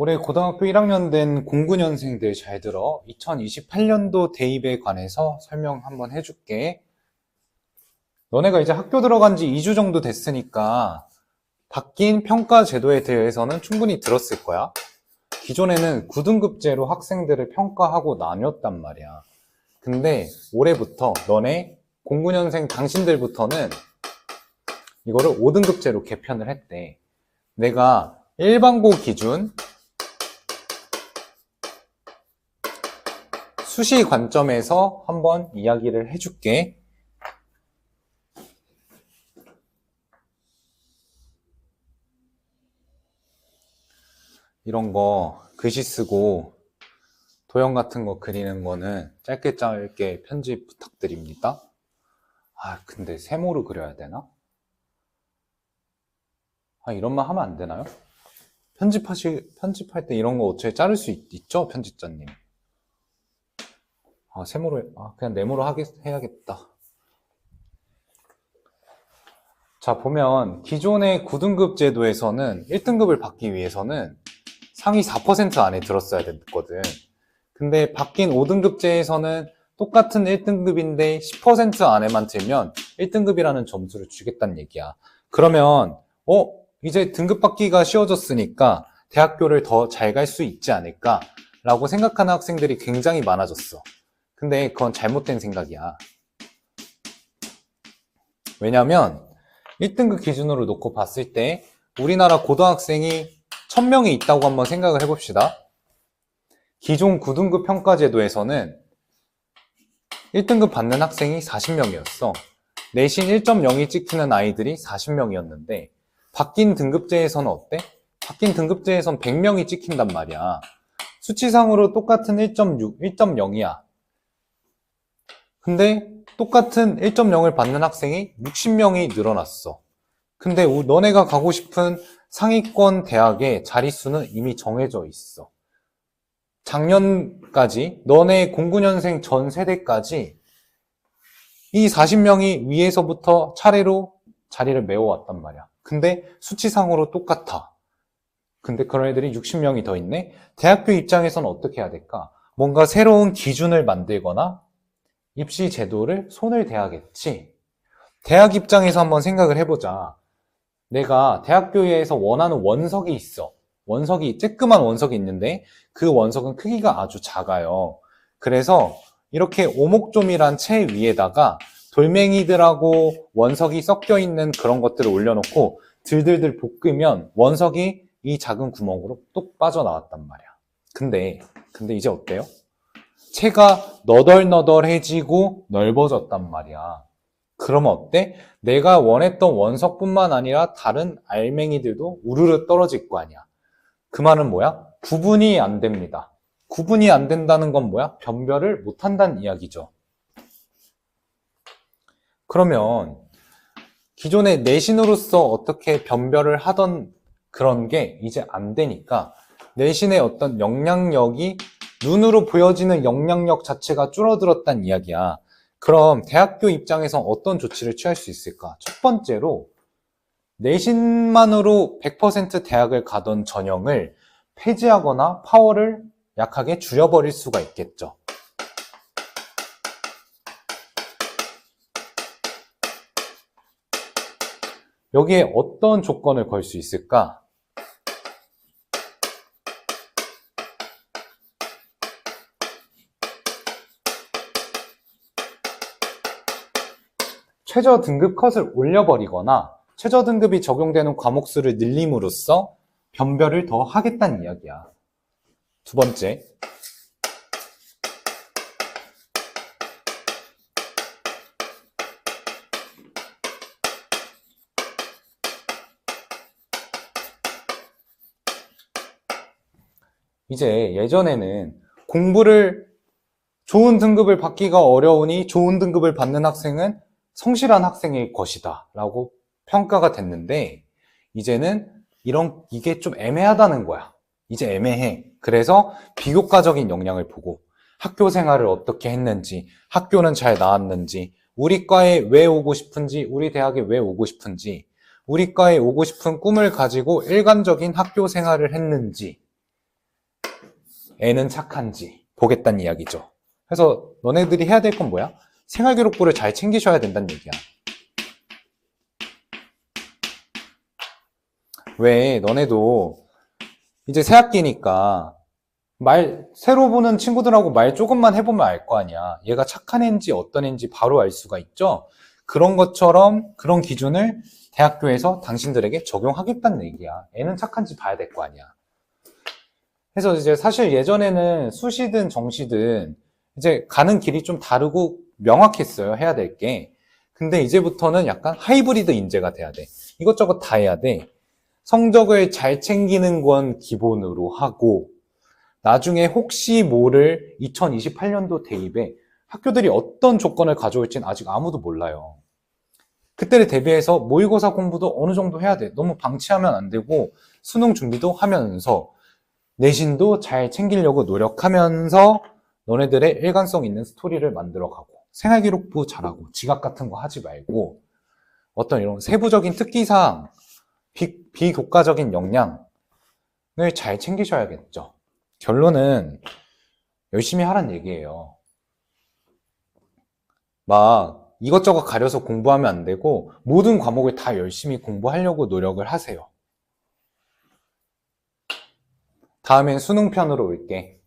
올해 고등학교 1학년 된 09년생들 잘 들어. 2028년도 대입에 관해서 설명 한번 해줄게. 너네가 이제 학교 들어간 지 2주 정도 됐으니까 바뀐 평가 제도에 대해서는 충분히 들었을 거야. 기존에는 9등급제로 학생들을 평가하고 나뉘었단 말이야. 근데 올해부터 너네 09년생 당신들부터는 이거를 5등급제로 개편을 했대. 내가 일반고 기준 수시 관점에서 한번 이야기를 해줄게. 이런 거 글씨 쓰고 도형 같은 거 그리는 거는 짧게 짧게 편집 부탁드립니다. 아, 근데 세모로 그려야 되나? 아, 이런 말 하면 안 되나요? 편집하시, 편집할 때 이런 거 어차피 자를 수 있, 죠 편집자님. 아, 세모로, 해- 아, 그냥 네모로 하겠, 해야겠다. 자, 보면 기존의 9등급 제도에서는 1등급을 받기 위해서는 상위 4% 안에 들었어야 됐거든. 근데 바뀐 5등급제에서는 똑같은 1등급인데 10% 안에만 들면 1등급이라는 점수를 주겠다는 얘기야. 그러면, 어, 이제 등급 받기가 쉬워졌으니까 대학교를 더 잘 갈 수 있지 않을까? 라고 생각하는 학생들이 굉장히 많아졌어. 근데 그건 잘못된 생각이야. 왜냐면 1등급 기준으로 놓고 봤을 때 우리나라 고등학생이 1000명이 있다고 한번 생각을 해봅시다. 기존 9등급 평가 제도에서는 1등급 받는 학생이 40명이었어. 내신 1.0이 찍히는 아이들이 40명이었는데 바뀐 등급제에서는 어때? 바뀐 등급제에선 100명이 찍힌단 말이야. 수치상으로 똑같은 1.6, 1.0이야. 근데 똑같은 1.0을 받는 학생이 60명이 늘어났어. 근데 우- 너네가 가고 싶은 상위권 대학의 자릿수는 이미 정해져 있어. 작년까지 너네 09년생 전 세대까지 이 40명이 위에서부터 차례로 자리를 메워왔단 말이야. 근데 수치상으로 똑같아. 근데 그런 애들이 60명이 더 있네? 대학교 입장에서는 어떻게 해야 될까? 뭔가 새로운 기준을 만들거나 입시 제도를 손을 대야겠지. 대학 입장에서 한번 생각을 해보자. 내가 대학교에서 원하는 원석이 있어. 원석이, 쬐끄만 원석이 있는데 그 원석은 크기가 아주 작아요. 그래서 이렇게 오목조밀한 채 위에다가 돌멩이들하고 원석이 섞여 있는 그런 것들을 올려놓고 들들들 볶으면 원석이 이 작은 구멍으로 뚝 빠져나왔단 말이야. 근데, 근데 이제 어때요? 채가 너덜너덜해지고 넓어졌단 말이야. 그러면 어때? 내가 원했던 원석뿐만 아니라 다른 알맹이들도 우르르 떨어질 거 아니야. 그 말은 뭐야? 구분이 안 됩니다. 구분이 안 된다는 건 뭐야? 변별을 못 한다는 이야기죠. 그러면 기존의 내신으로서 어떻게 변별을 하던 그런 게 이제 안 되니까 내신의 어떤 영향력이 눈으로 보여지는 영향력 자체가 줄어들었다는 이야기야. 그럼 대학교 입장에서 어떤 조치를 취할 수 있을까? 첫 번째로 내신만으로 100% 대학을 가던 전형을 폐지하거나 파워를 약하게 줄여버릴 수가 있겠죠. 여기에 어떤 조건을 걸 수 있을까? 최저 등급 컷을 올려버리거나 최저 등급이 적용되는 과목 수를 늘림으로써 변별을 더 하겠다는 이야기야. 두 번째. 이제 예전에는 공부를 좋은 등급을 받기가 어려우니 좋은 등급을 받는 학생은 성실한 학생일 것이다 라고 평가가 됐는데 이제는 이런 이게 좀 애매하다는 거야. 이제 애매해. 그래서 비교과적인 역량을 보고 학교 생활을 어떻게 했는지, 학교는 잘 나왔는지, 우리 과에 왜 오고 싶은지, 우리 대학에 왜 오고 싶은지, 우리 과에 오고 싶은 꿈을 가지고 일관적인 학교 생활을 했는지, 애는 착한지 보겠다는 이야기죠. 그래서 너네들이 해야 될 건 뭐야? 생활기록부를 잘 챙기셔야 된다는 얘기야. 왜 너네도 이제 새 학기니까 말 새로 보는 친구들하고 말 조금만 해보면 알 거 아니야. 얘가 착한 애인지 어떤 애인지 바로 알 수가 있죠. 그런 것처럼 그런 기준을 대학교에서 당신들에게 적용하겠다는 얘기야. 애는 착한지 봐야 될 거 아니야. 그래서 이제 사실 예전에는 수시든 정시든 이제 가는 길이 좀 다르고 명확했어요. 해야 될 게. 근데 이제부터는 약간 하이브리드 인재가 돼야 돼. 이것저것 다 해야 돼. 성적을 잘 챙기는 건 기본으로 하고, 나중에 혹시 모를 2028년도 대입에 학교들이 어떤 조건을 가져올지는 아직 아무도 몰라요. 그때를 대비해서 모의고사 공부도 어느 정도 해야 돼. 너무 방치하면 안 되고, 수능 준비도 하면서, 내신도 잘 챙기려고 노력하면서, 너네들의 일관성 있는 스토리를 만들어가고, 생활기록부 잘하고, 지각 같은 거 하지 말고, 어떤 이런 세부적인 특기사항, 비, 비교과적인 역량을 잘 챙기셔야겠죠. 결론은 열심히 하란 얘기예요. 막 이것저것 가려서 공부하면 안 되고 모든 과목을 다 열심히 공부하려고 노력을 하세요. 다음엔 수능편으로 올게.